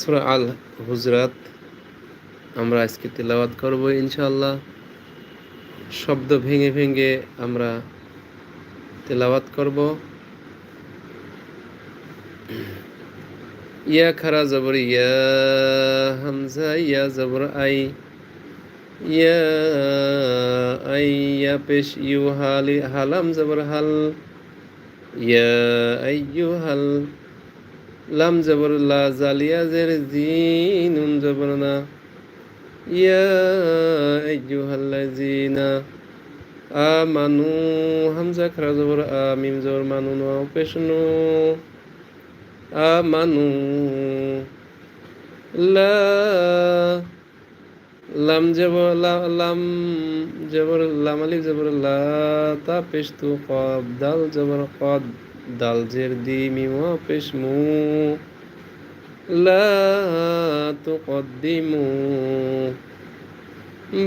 সুরা আল হুজরাত আমরা আজকে তেলাওয়াত করব ইনশাআল্লাহ। শব্দ ভেঙে ভেঙে আমরা তেলাওয়াত করব। ইয়া খারা জবর, ইয়া হামজা, ইয়া জবর আই, ইয়া আই, ইয়া পেশ, ইউ হালি, হালাম জবর হাল, ইয়া আইয়ু হাল লাম জবর লা জালিয়া জের জি নুন জবর না। ইয়া আইয়ুহাল্লাযিনা আমানু, হামজা খারা জবর, আ মিম জবর, মানু নো। পেশনু আমানু, লা, লাম জবর লাম জবর, লাম আলিফ জবর, লা, তা পেশ তু, কদ, দাল জবর, কদ। দাল জের দি মিম পেশ মু। লা তুকদ্দিমু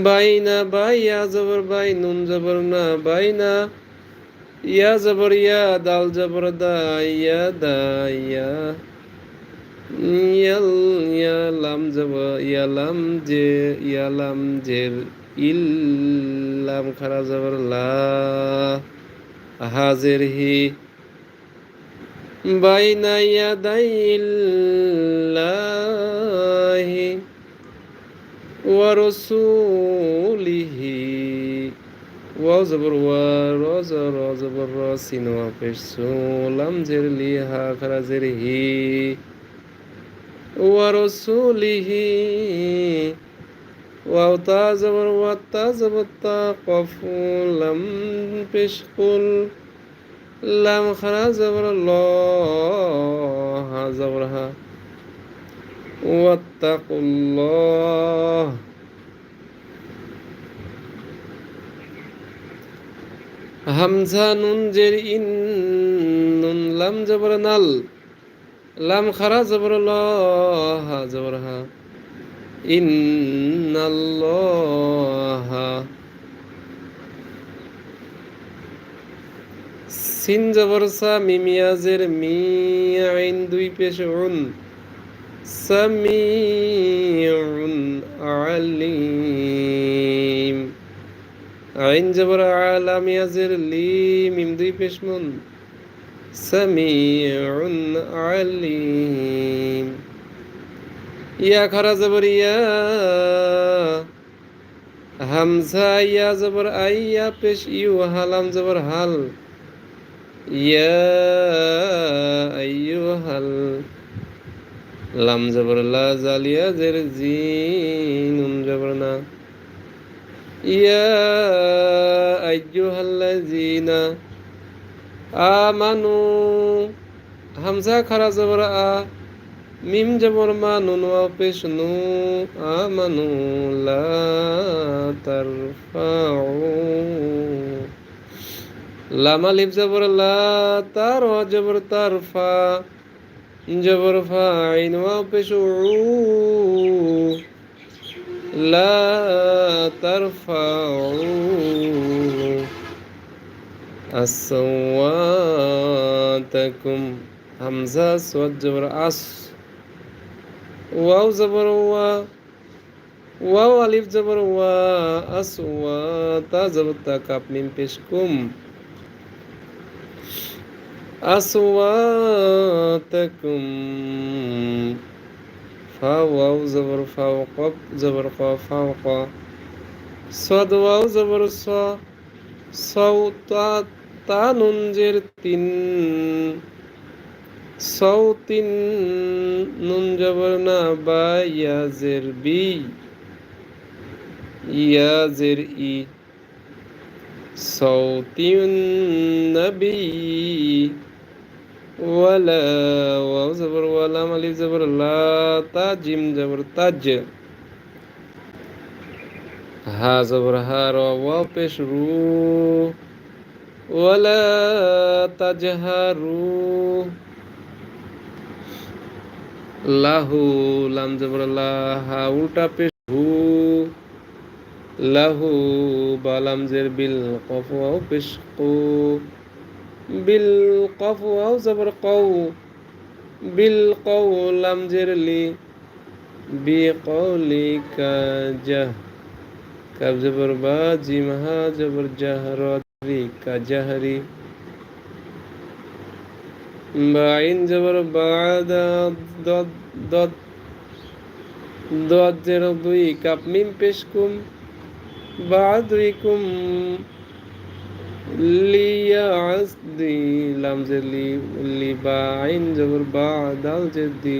বাইনা বাই ইয়া জবর, বাই নুন জবর না বাইনা। ইয়া জবর ইয়া দাল জবর দা ইয়া দা ইয়া। ইয়াল ইয়া লাম জবর ইয়া লাম জে ইয়া লাম জের ইল লাম খারা জবর লা। হাজের হি। বাইনা ইয়াদাইল্লাহি ওয়া রাসূলিহি ওয়া জবর ওয়া রা জ রা জবর রা সিন ওয়া পেশ সু লাম জের লি লাম হামজা নুন জের ইন নুন, লাম জবর নাল। লাম খারা জবর ল হা জবর হা ইন্নাল্লাহা সিন জবর সা মিমিয়াজের মি আইন দুই পেশ উন সামিউন আলিম। আইন জবর আলাম ইয়াজের লি মিম দুই পেশ মুন সামিউন আলিম। ইয়া খারা জবর ইয়া। হামজা ইয়া জবর আইয়া পেশ ইউ হালাম জবর হাল। লাম জবর লা জালিয়া জের জি নুন জবর না। ইয়া আইয়ুহাল্লাযিনা আমানু হামজা খারা জবর আ, মিম জবর মা নুন ওয়া পেশ নু, আমানু লা তারফাউ। লামা লিফ জবর লা, তার ওয়া জবর তারফা জবর ফা, আইন ওয়া পেশ, লা তারফাউ আসওয়াতাকুম হামজা সোয়াদ জবর আস, ওয়াও জবর ওয়া, ওয়াও আলিফ জবর ওয়া আস ওয়া তা জবর তা কাপ মিম পেশ কুম আসওয়াতাকুম ফা ওয়াও জবর ফা কব জবর ক ফা ক সদ ওয়াও জবর স সাউ তা তা নুন জের তিন সাউ তিন নুন জবর না বা ইয়াজের বি ইয়াজের নবী ওয়ালা ওয়াও জবর ওয়ালা আলিফ জবর লা তা জিম জবর তাজ হা জবর হা র ওয়াও পেশ রু ওয়ালা তাজহারু লাহু লাম জবর লা হা উল্টা পেশ হু লাহু বালাম জের বিল কফ আও পেশ বিল কফ আও জবর কউ। বিল কউ লাম জের লি। বি কৌলি কাজাহ কাব জবর বা জিম হা জবর জাহরি। কাজাহরি বাইন জবর বা দদ দদ। দদ জের দুই কাপ মিম পেশ কুম বাদরিকুম লিয়াসদি লাম জেলি লিবা আইন জবর বা জেদি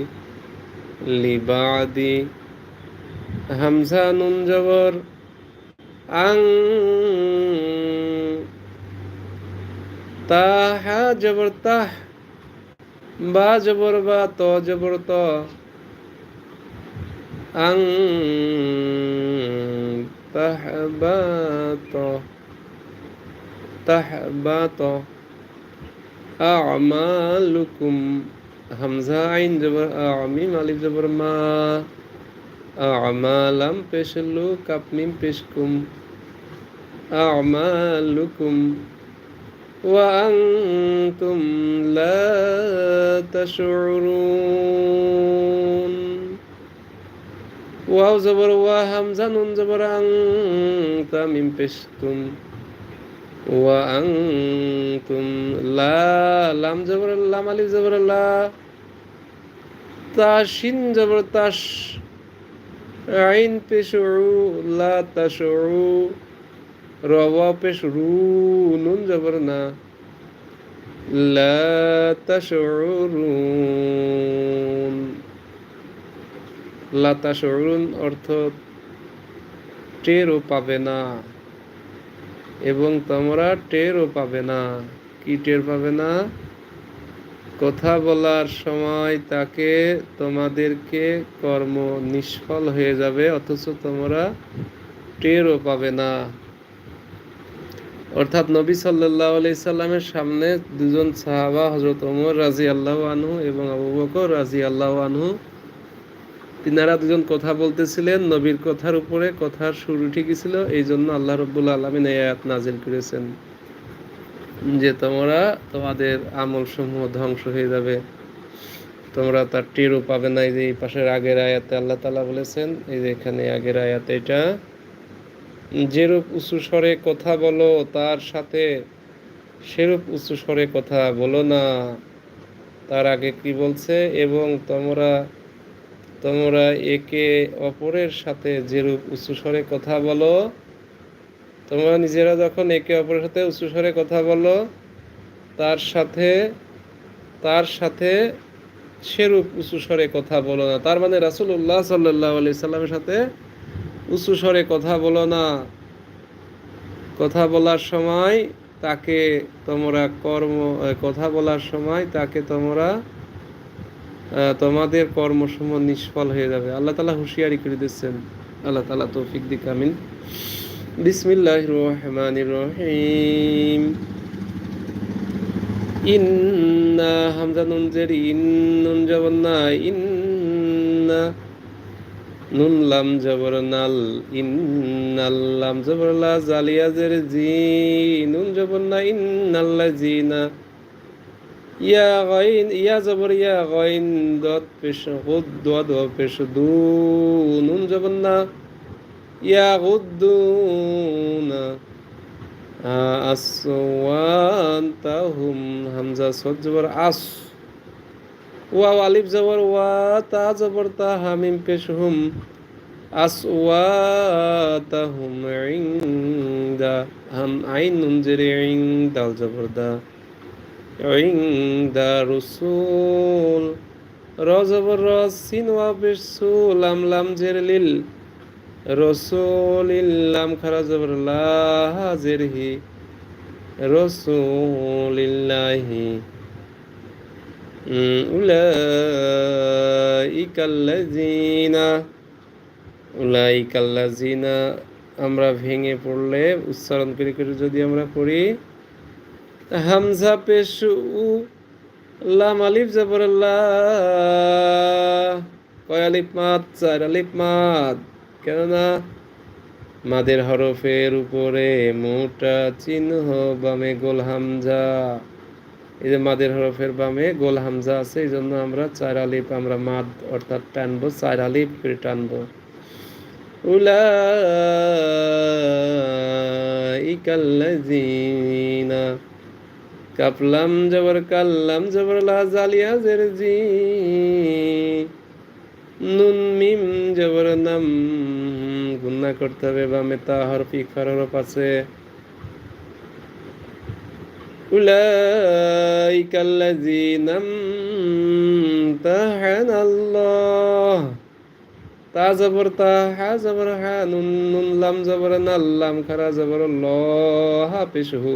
লিবাদি হামজা নুন জবর আং তাহা জবর তাহ বা জবর বা ত জবর ত আং تحبط تحبط أعمالكم همزة عين جبر أعميم ألف جبر ما أعمالم بشلو كابميم بشكم أعمالكم وأنتم لا تشعرون ওয়াও জবর ওয়া হামজা নুন জবর আং তামিম পেশ তুম ওয়া আং তুম লা লাম জবর লাম আলিফ জবর লা তাসিন জবর তাস আইন পেশরু লা তাসরু রওয়া পেশরু নুন জবর না লা তাসরুন লা তাশরুন অর্থ টেরও পাবে না। এবং তোমরা টেরও পাবে না। কি টের পাবে না? কথা বলার সময় তাকে তোমাদেরকে কর্ম নিষ্ফল হয়ে যাবে, অথচ তোমরা টেরও পাবে না। অর্থাৎ নবী সাল্লাহ সাল্লামের সামনে দুজন সাহাবা হজরত ওমর রাজি আল্লাহ আনহু এবং আবু বকর রাজি আল্লাহ আনহু তিনারা দুজন কথা বলতেছিলেন, নবীর কথার উপরে কথার শুরু ঠিকই ছিল এই জন্য আল্লাহ রব্বুল আলমিন এই আয়াত নাজিল করেছেন যে তোমরা তোমাদের আমল সমূহ ধ্বংস হয়ে যাবে। তোমরা তার টেরও পাবে না। এই যে পাশের আগের আয়াতে আল্লাহ তালা বলেছেন, এই যে এখানে আগের আয়াতে এটা, যেরূপ উঁচু স্বরে কথা বলো তার সাথে সেরূপ উঁচু স্বরে কথা বলো না। তার আগে কি বলছে? এবং তোমরা তোমরা একে অপরের সাথে যেরূপ উঁচু স্বরে কথা বলো, তোমরা নিজেরা যখন একে অপরের সাথে উঁচু স্বরে কথা বলো, তার সাথে তার সাথে সেরূপ উঁচু স্বরে কথা বলো না। তার মানে রাসুল্লাহ সাল্লাহ আলি সাল্লামের সাথে উঁচু স্বরে কথা বলো না। কথা বলার সময় তাকে তোমরা কর্ম কথা বলার সময় তাকে তোমরা তোমাদের কর্মসমূহ নিষ্ফল হয়ে যাবে। আল্লাহ তালা হুঁশিয়ারি করে দিচ্ছেন আল্লাহ তালা তৌফিক দিক, আমিন। বিসমিল্লাহ রহমান রহিম। ইন্না হামজা নুন ইন নুন জবর না ইন্না নুন লাম জবর নাল লাম জবর লা জালিয়া জের জি, নুন জবর না ইন্নাল্লা জিনা ইয়া গাইন, ইয়া জবর, ইয়া গাইন, দত পেশ গুদ দদ পেশ দু নুন জবর না। ইয়া গুদ্দুনা আসওয়ান্তাহুম হামজা সদ জবর, আস। ওয়াও আলিফ জবর, ওয়া তা জবর, তা হামিম পেশ হুম। আসওয়াতাহুম ইনদা, হাম আইন নুন জেরে ইন দাল জবর দা। জবর র সিন ওয়া পেশ সু লাম লাম জের লিল রসুল ইল্লাম খারা জবর লা জেরহি রসুল ইল্লাহি উলাইকাল্লাজিনা উলাইকাল্লাজিনা আমরা ভেঙে পড়লে উচ্চারণ করে করে যদি আমরা পড়ি হামজা পেশু, লাম আলিফ জবর কয় আলিফ মাত চার আলিফ মাত কেননা মাদের হরফের উপরে মোটা চিহ্ন বামে গোল হামজা। এই যে মাদের হরফের বামে গোল হামজা আছে, এই জন্য আমরা চার আলিপ আমরা মাদ অর্থাৎ টানবো, চার আলিপ করে টানবো। উলাইকাল্লাযীনা কাপলাম জবর কাল্লাম জবর লা জালিয়া জের জি নুন মিম জবর নাম গুন্না করতে হবে বা মেতা হরফ ইকফার হরফ আছে أولئك الذين امتحن الله তা জবর তা হা জবর হা নুন নুন লাম জবর নাল্লাম খারা জবর ল হা পেশ হু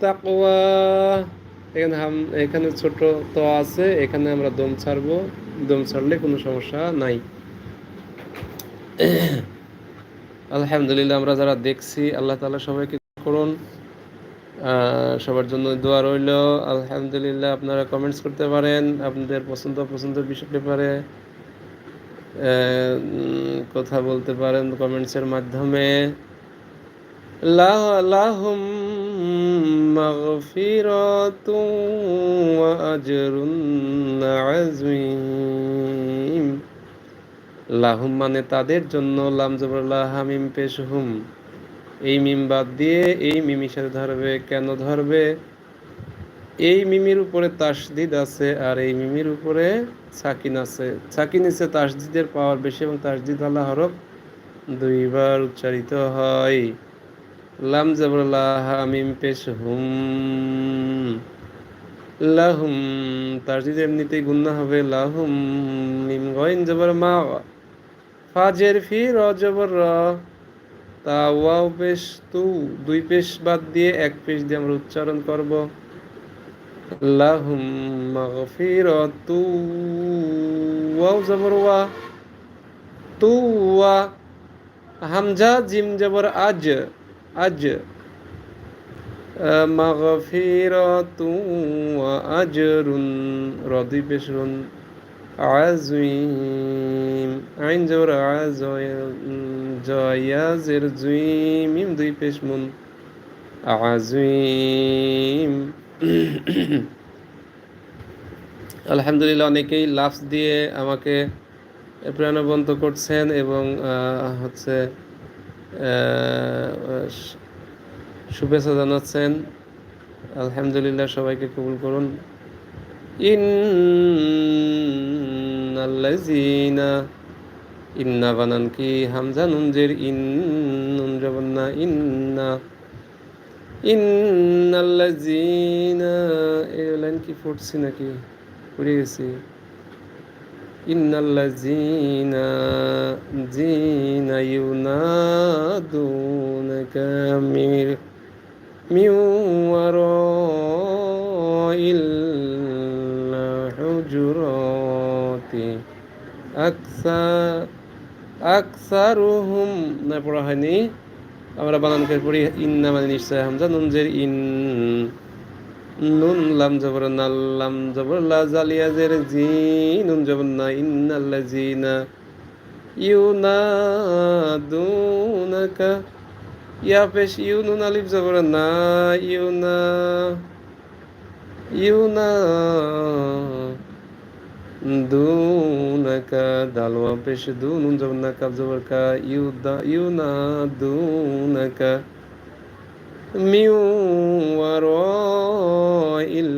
তা এখানে হাম, এখানে ছোট তো আছে, এখানে আমরা দম ছাড়বো। দম ছাড়লে কোনো সমস্যা নাই। আলহামদুলিল্লাহ আমরা যারা দেখছি, আল্লাহ তালা সবাইকে করুন। সবার জন্য দোয়া রইল। আলহামদুলিল্লাহ আপনারা কমেন্টস করতে পারেন, আপনাদের পছন্দ পছন্দ বিষয় ব্যাপারে কথা বলতে পারেন কমেন্টসের মাধ্যমে। লাহুম মানে তাদের জন্য লাম জবরুল্লাহ হামিম পেশ হুম। এই মিম বাদ দিয়ে এই মিমির সাথে ধরবে কেন ধরবে? এই মিমির উপরে তাসদিদ আছে আর এই মিমির উপরে সাকিন আছে। সাকিন নিচে তাসদিদের পাওয়ার বেশি এবং তাসদিদ আল্লাহ হরফ দুইবার উচ্চারিত হয়। লাম জবরুল্লাহ হামিম পেশ হুম। লাহুম, তাসদিদ এমনিতেই গুন্না হবে। লাহুম, মিম গইন জবর মা। ফাজের ফি র জবর র। তা ওয়াও পেশ তু দুই পেশ বাদ দিয়ে এক পেশ দিয়ে আমরা উচ্চারণ করব। লাহুম মাগফিরাতু ওয়াও জবর ওয়া, তু ওয়া, হামজা, জিম জবর আজ আজ মাগফিরাতু ওয়া আজরুন র দুই পেশ রুন عظيم عين جور عز জয়াজের জুইম মিম দুই পেশ মুন আজুইম আলহামদুলিল্লাহ অনেকেই লাফস দিয়ে আমাকে প্রাণবন্ত করছেন এবং হচ্ছে শুভেচ্ছা জানাচ্ছেন আলহামদুলিল্লাহ সবাইকে কবুল করুন ইন্নাল্লাযীনা ইন্না বানান কি হামজা নুনজের ইন এই লাইন কি ফুটছি নাকি? পড়ে গেছি। জিনা মির মিউ হুজুরাতি আকসার আকসারুহুম। না, পড়া হয়নি। আমরা বানান করে পড়ি, ইন্না মানে নিশ্চয় হামজা, নুনজের ইন। নুন, লাম জবর নাল লাম জবর লা জালিয়া জের জি নুন জবর না ইন্নাল্লাযিনা ইউনাদুনাকা। ইয়া পেশ ইউ নুন আলিফ জবর না, ইউনা ইউনা দুনাকা দালওয়া পেশ দু নুন জবর না কাব জবর ইউ দা ইউ না দুনাকা। মিউ ওয়ারাইল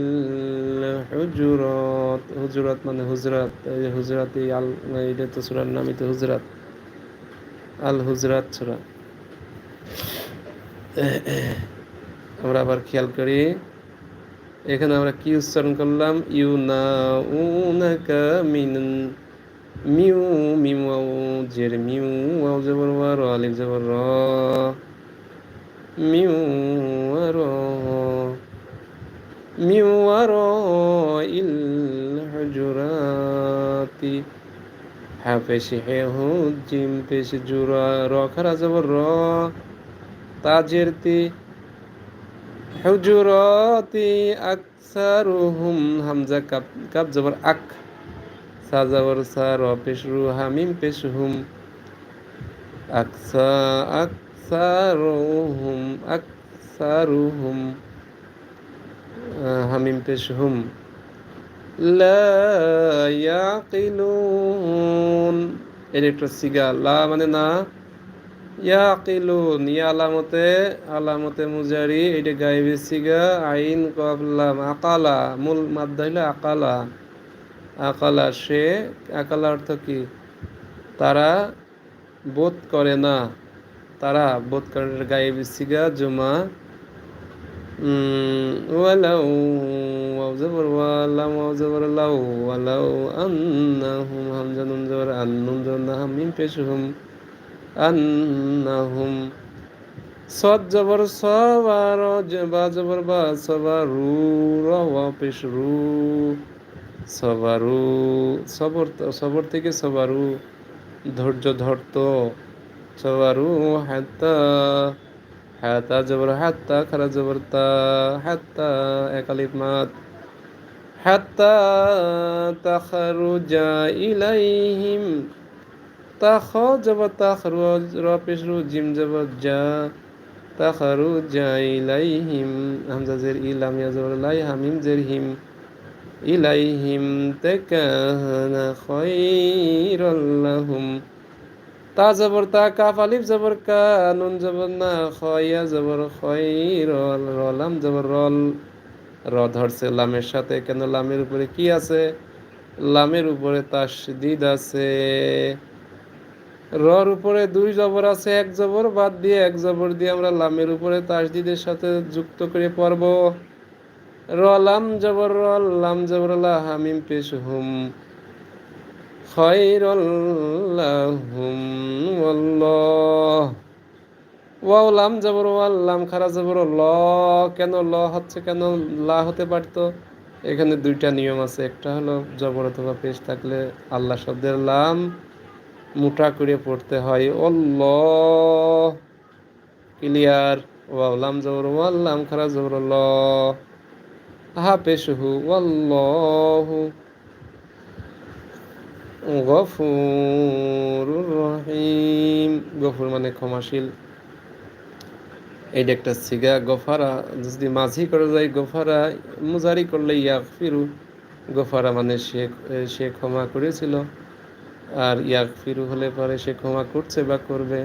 হুজুরাত হুজুরাত মানে হুজরাত হুজরাত, এই আল এটা তো সূরার নামই তো হুজরাত, আল হুজরাত সূরা। আমরা আবার খেয়াল করি। এখানে আমরা কি উচ্চারণ করলাম? ইউ না উনাকা মিন মিউ মিউ জের মিউ ওয়াও জবর র আলিফ জবর র মিউ ওয়া র মিউ ওয়া র ইল হুজুরাতি হ্যাঁ পেশি হে হু জিম পেশি জুরা র খারা জবর র তাজের তি হুজুরাতি আকসারুহুম হামজা কাপ কাপ জবর আক, সা জবর সা র পেশ রু হামিম পেশ হুম আকসা আকসারুহুম আকসারুহুম হামিম পেশ হুম লা ইয়াকিলুন, এর একটা সিগা, লা মানে না ইয়াকিলুন ইয়া আলামতে আলামতে মুজারি এটা গাইবে সিগা আইন কবলাম আকালা মূল মাদ্দা হইলো আকালা আকালা সে আকালা অর্থ কি তারা বোধ করে না তারা বোধ করে গাইবে সিগা জুমা ولو وزبر ولم وزبر لو ولو أنهم همزة نون زبر أن نون زبر نهم من পেশহুম আন্নাহুম। সদ জবর সবার বা জবর বা সবারু রওয়া পেশ রু সবারু সবর সবর থেকে সবারু, ধৈর্য ধরত। সবারু হাত্তা হাতা জবর হাত্তা, খারা জবর তা, হাত্তা একালিফ মাত। হাত্তা তাখরুজা ইলাইহিম। তাখ জব তাখ র পেশ রু জিম জব জা তাখরু জাইলাইহিম হামজা জের ইলাম ইয়া জবর লাই হামিম জের হিম ইলাইহিম তাকানা খায়রাল লাহুম। তা জবর তা কাফ আলিফ জবর কা নুন জবর না খয়া জবর খয়র রলাম জবর রল। র ধরছে লামের সাথে কেন লামের উপরে কি আছে? লামের উপরে তাসদিদ আছে। রর উপরে দুই জবর আছে, এক জবর বাদ দিয়ে এক জবর দিয়ে আমরা লামের উপরে তাসদিদের সাথে যুক্ত করে পড়ব। র, লাম জবর রল লাম জবর লা, হামিম পেশ হুম। ওয়াল্লাহ। ওয়াও, লাম জবর ওয়াল, লাম খারা জবর ল। কেন ল হচ্ছে কেন? লা হতে পারতো। এখানে দুইটা নিয়ম আছে। একটা হলো জবর অথবা পেশ থাকলে আল্লাহ শব্দের লাম মোটা করে পড়তে হয়। অল্লাহ ক্লিয়ার। ওয়ালাম জবর ওয়াল্লাম খারা জবর ল হা পেশহু ওয়াল্লাহু গফুর রহিম। গফুর মানে ক্ষমাশীল। এইটা একটা সিগা, গফারা, যদি মাঝি করে যায়, গফারা, মুজারি করলে ইয়াক ফিরু গফারা মানে সে সে ক্ষমা করেছিল। আর ইয়াক ফিরু হলে পরে সে ক্ষমা করছে বা করবে।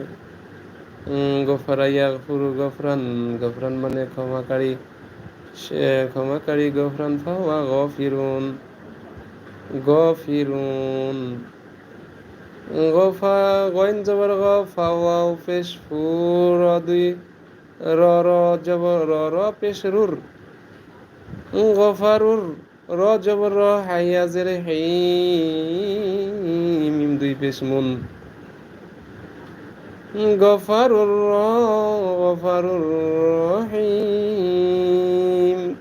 গফারা ইয়াক ফুরু গফরান গফরান মানে ক্ষমাকারী। সে ক্ষমাকারী গফরান ফাওয়া গফিরুন গফিরুন। গফা গইন জবর গফা ওয়াও পেশ ফুর দুই। র র জবর, র র পেশ রুর। গফারুর র জবর, র হাইয়া জেরে হেই। দুই পেশ মুন।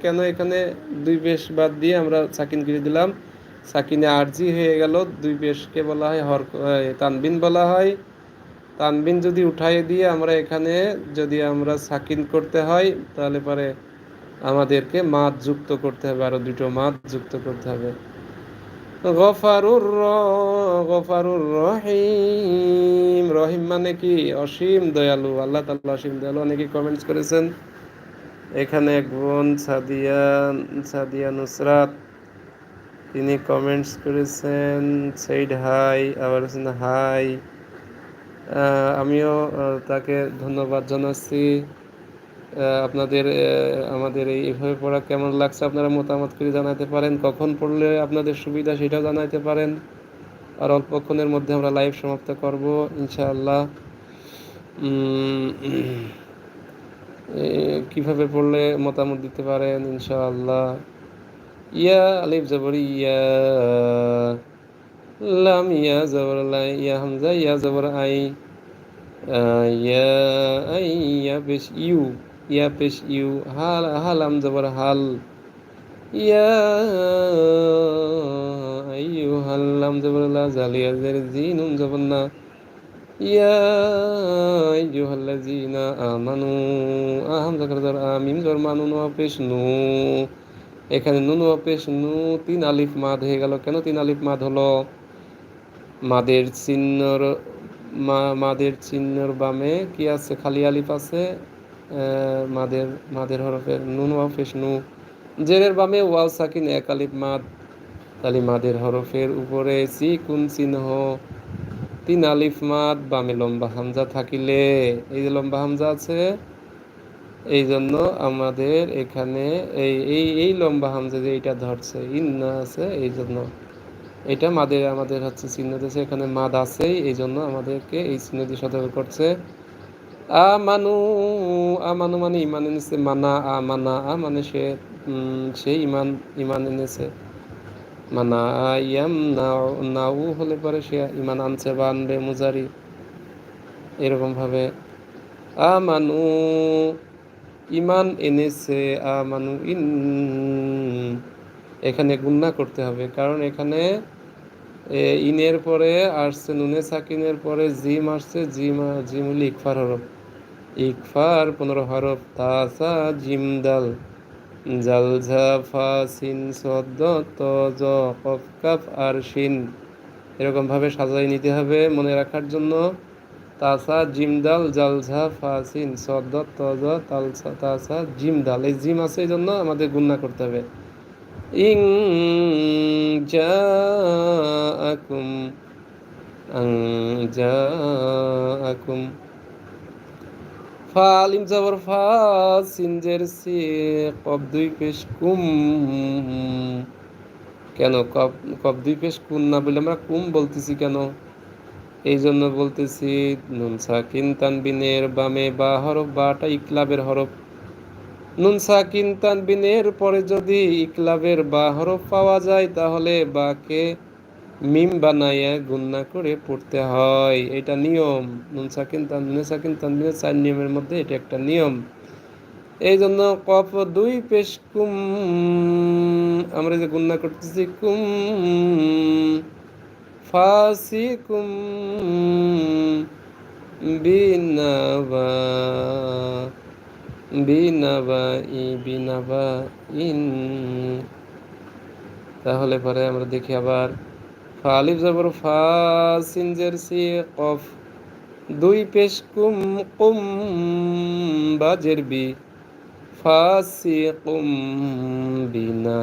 কেন এখানে দুই পেশ বাদ দিয়ে আমরা সাকিন করে দিলাম? সাকিনে আরজি হয়ে গেল। দুই পেশকে বলা হয় হর তানবিন বলা হয়। তানবিন যদি উঠাই দিয়ে আমরা এখানে যদি আমরা সাকিন করতে হয়, তাহলে পরে আমাদেরকে মাত যুক্ত করতে হবে, আরও দুটো মাত যুক্ত করতে হবে। গফারুর গফারুর রহিম। রহিম মানে কি? অসীম দয়ালু। আল্লাহ তাল্লাহ অসীম দয়ালু। অনেকে কমেন্টস করেছেন, এখানে এক বোন সাদিয়া সাদিয়া নুসরাত, তিনি কমেন্টস করেছেন সেইড হাই আবার হাই আমিও তাকে ধন্যবাদ জানাচ্ছি। আপনাদের আমাদের এইভাবে পড়া কেমন লাগছে আপনারা মতামত করে জানাতে পারেন। কখন পড়লে আপনাদের সুবিধা সেটাও জানাতে পারেন। আর অল্পক্ষণের মধ্যে আমরা লাইভ সমাপ্ত করব, ইনশাআল্লাহ। কীভাবে পড়লে মতামত দিতে পারেন, ইনশাআল্লাহ। ইয়া আলিফ জবর, ইয়া লাম, ইয়া জবর, লা, ইয়া হামজা, ইয়া জবর, আই ইয়া আই, ইয়া, বেশ, ইউ। ইয়া পেশ ইউ, হাল হালাম জবর হাল। ইয়া আইয়ু হাল্লাম জবর লা জালিয়া জের জিনুন জবর না ইয়া আইয়ুহাল্লাযীনা আমানু আহাম জাকার জর আমিম জর মানু নো পেশ নু। এখানে নুন পেশ নু, তিন আলিফ মাদ হয়ে গেল। কেন তিন আলিফ মাদ হলো? মাদের চিহ্নর মাদের চিহ্নর বামে কি আছে? খালি আলিফ আছে? মাদের মাদের হরফের নুন ওয়াফেস নু। জেরের বামে ওয়াও সাকিন এক আলিফ মাদ। তালি মাদের হরফের উপরে সি কুন চিহ্ন। তিন আলিফ মাদ, বামে লম্বা হামজা থাকিলে। এই যে লম্বা হামজা আছে, এই জন্য আমাদের এখানে এই এই এই লম্বা হামজা যে এইটা ধরছে, ইন্না আছে, এই জন্য। এটা মাদের, আমাদের হচ্ছে চিহ্ন দিয়েছে, এখানে মাদ আছেই, এই জন্য আমাদেরকে এই চিহ্ন দিয়ে সতর্ক করছে। আ মানু আ মানু মানে ইমান এনেছে, মানা আ মানা আ মানে সে সে ইমান ইমান এনেছে। মানা ইয়াম নাও নাও হলে পরে সে ইমান আনছে বা আনবে মুজারি এরকমভাবে আ মানু ইমান এনেছে আ মানু ইন, এখানে গুন্না করতে হবে। কারণ এখানে ইনের পরে আসছে নুনে সাকিনের পরে জিম আসছে, জিম জিম হল ইকফার হরফ। ইকফার পনেরো হরফ, তাসা, জিম, দাল। জাল, ঝা, ফা, সিন সদ্দ ত, জ, কফ, কাফ, আর শিন। এরকমভাবে সাজাই নিতে হবে মনে রাখার জন্য। তাসা, জিম, দাল, জাল, ঝা, ফা, সিন সদ্দ ত, জ তালসা তাসা, জিম, দাল। এই জিম আছে এই জন্য আমাদের গুন্না করতে হবে। ইং জাআকুম আং ফালিম জাবর ফা সিনজের সি কব দুই পেশ কুম। কেন কব কব দুই পেশ কুন না বলে আমরা কুম বলতেছি কেন? এই জন্য বলতেছি, নুন সাকিন তানবিনের বামে বা হরফ বাটা ইকলাবের হরফ। নুন সাকিন তানবিনের পরে যদি ইকলাবের বা হরফ পাওয়া যায় তাহলে বাকে মিম বানাইয়া গুন্না করে পড়তে হয়। এটা নিয়ম। নুন সাকিন তানবিনে সাকিন তানবিনের চার নিয়মের মধ্যে এটা একটা নিয়ম। এই জন্য কফ দুই পেশ কুম, আমরা যে গুন্না করতেছি কুম, ফাসি কুম বিনাবা ইন। তাহলে পরে আমরা দেখি আবার। ফালিফ জবর ফা সিনজের সি কফ দুই পেশ কুম কুম বাজের বি ফাসি কুম বিনা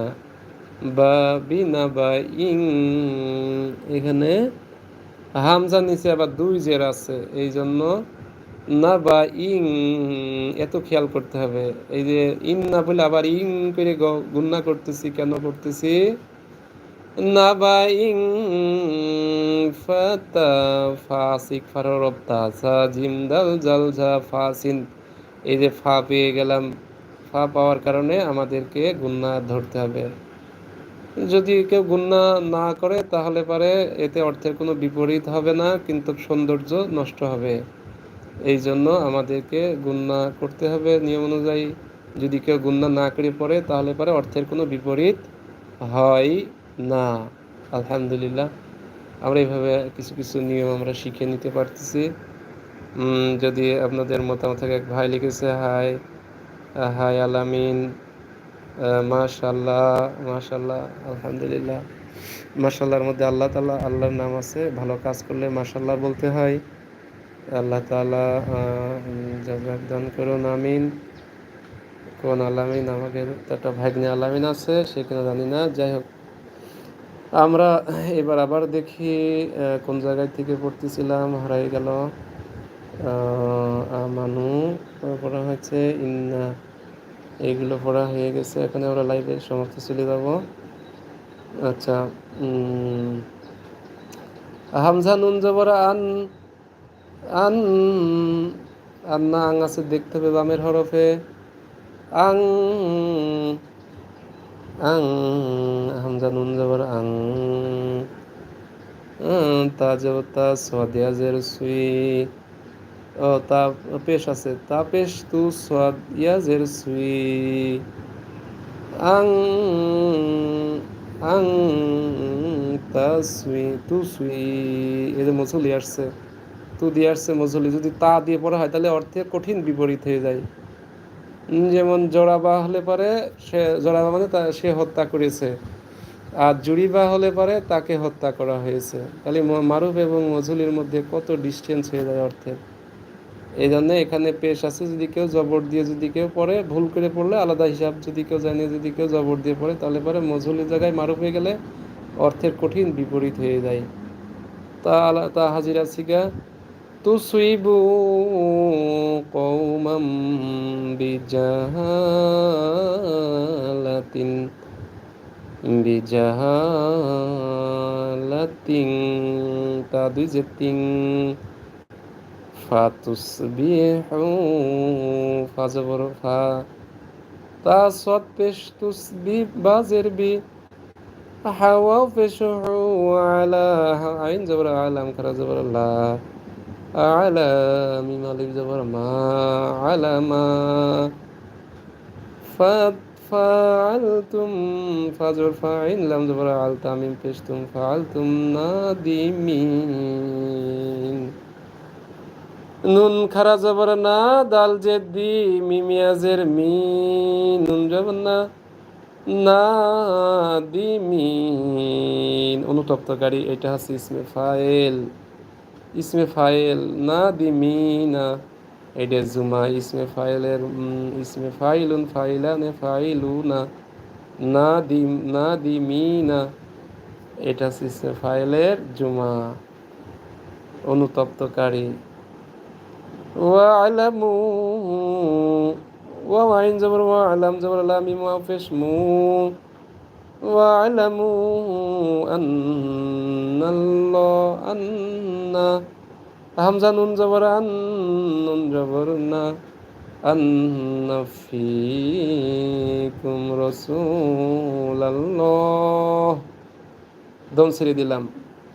বা বিনা বা ইং। এখানে হামজা নিচে আবার দুই জের আছে এই জন্য না বা ইং এত খেয়াল করতে হবে। এই যে ইন না বলে আবার ইং করে গুন্না করতেছি, কেন করতেছি? না বা ইং ফাতা ফাসিক ফারব তাসা জিমদাল জাল ঝা ফাসিন এই যে ফা পেয়ে গেলাম, ফা পাওয়ার কারণে আমাদেরকে গুন্না ধরতে হবে। যদি কেউ গুন্না না করে, তাহলে পারে এতে অর্থের কোনো বিপরীত হবে না, কিন্তু সৌন্দর্য নষ্ট হবে। এই জন্য আমাদেরকে গুন্না করতে হবে নিয়ম অনুযায়ী। যদি কেউ গুন্না না করে পড়ে, তাহলে পারে অর্থের কোনো বিপরীত হয়। না, আলহামদুলিল্লাহ। আমরা এইভাবে কিছু কিছু নিয়ম আমরা শিখে নিতে পারতেছি। যদি আপনাদের মতামত থাকে, এক ভাই লিখেছে হাই হাই আলামিন মাশাল্লাহ মাশাল্লাহ আলহামদুলিল্লাহ। মাশাল্লাহর মধ্যে আল্লাহ তালা আল্লাহর নাম আছে, ভালো কাজ করলে মাশাল্লাহ বলতে হয়। আল্লাহ তালা দান করুন, আমিন। কোন আলামিন আমাদের একটা ভাগ্নে আলামিন আছে, সে সেখানে জানি না। যাই হোক আমরা এবার আবার দেখি কোন জায়গায় থেকে পড়তেছিলাম, হারাই গেল। আমানু পড়া হয়েছে, ইন্না এইগুলো পড়া হয়ে গেছে। এখানে আমরা লাইভে সমস্ত চলে যাব। আচ্ছা হামজা নুন জবর আন আন আর না আং আছে দেখতে হবে বামের হরফে। আং আং হামজা নুন জবর আং। তা জবর তা সোয়াদিয়াজের সুই। ও তা পেশ আছে, তা পেশ তু সোয়াদ ইয়াজের সুই। আং আং, তা সুই, তু সুই। এদের মসুলি আসছে, তু দিয়ে আসছে মসুলি যদি তা দিয়ে পড়া হয়, তাহলে অর্থের কঠিন বিপরীত হয়ে যায়। যেমন জোড়াবা হলে পরে সে জোড়াবা মানে সে হত্যা করেছে। আর জুড়িবা হলে পরে তাকে হত্যা করা হয়েছে। তাহলে মারুফ এবং মজুলির মধ্যে কত ডিস্টেন্স হয়ে যায় অর্থের? এই জন্য এখানে পেশ আছে, যদি কেউ জবর দিয়ে যদি কেউ পড়ে, ভুল করে পড়লে আলাদা হিসাব যদি কেউ জানিয়ে যদি কেউ জবর দিয়ে পড়ে, তাহলে পরে মজুলির জায়গায় মারুফ হয়ে গেলে অর্থের কঠিন বিপরীত হয়ে যায়। তা আলা তা হাজিরা সিগা তুসিবু কৌমাম বিজাহালাতিন বিজাহালাতিন তা দুই যে তিন ফাতুসবিহু ফাজবর ফা তা সৎ পেশ তুসবি বাজের বি হাওয়া পেশ আলা আইন জবর আলা মিম আলিফ মা, আলা মা ফালতুম ফাজর ফাইন জবর আল তামিম পেশতুম ফালতুম নুন খারা জবর না, দাল জেদি মিমিয়াজের মি নুন জবর না, নাদিমিন। অনুতপ্তকারী এটা হচ্ছে ইসমে ফাইল। ইসমে ফাইল না দি মিনা এটা জুমা, ইসমে ফাইলের ইসমে ফাইলুন ফাইলানে ফাইলুনা না না দি না দি মিনা এটা ইসমে ফাইলের জুমা, অনুতপ্তকারী। ওয়া আলামু ওয়া আইন জবর, ওয়া আলাম জবর আলামি মুআফিস মু ওয়া আলামু আন্নাল্লাহ আন الله أن همزة نون زبر أن نون جبرنا أن فيكم رسول الله দম ছেড়ে দিলাম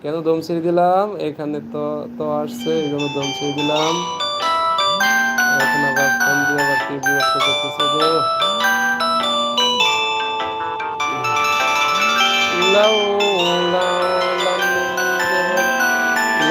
কেন দম ছেড়ে দিলাম এখানে তো তো আসছে এই জন্য দম ছেড়ে দিলাম এখন আবার ফোন দিয়ে আবার কি বিরক্ত করতেছে গো লাউ লাউ লাম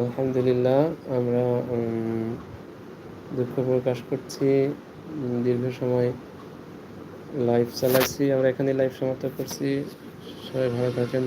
আলহামদুলিল্লাহ, আমরা দুঃখ প্রকাশ করছি, দীর্ঘ সময় লাইভ চালাচ্ছি আমরা এখানে লাইভ সমাপ্ত করছি। সবাই ভালো থাকেন।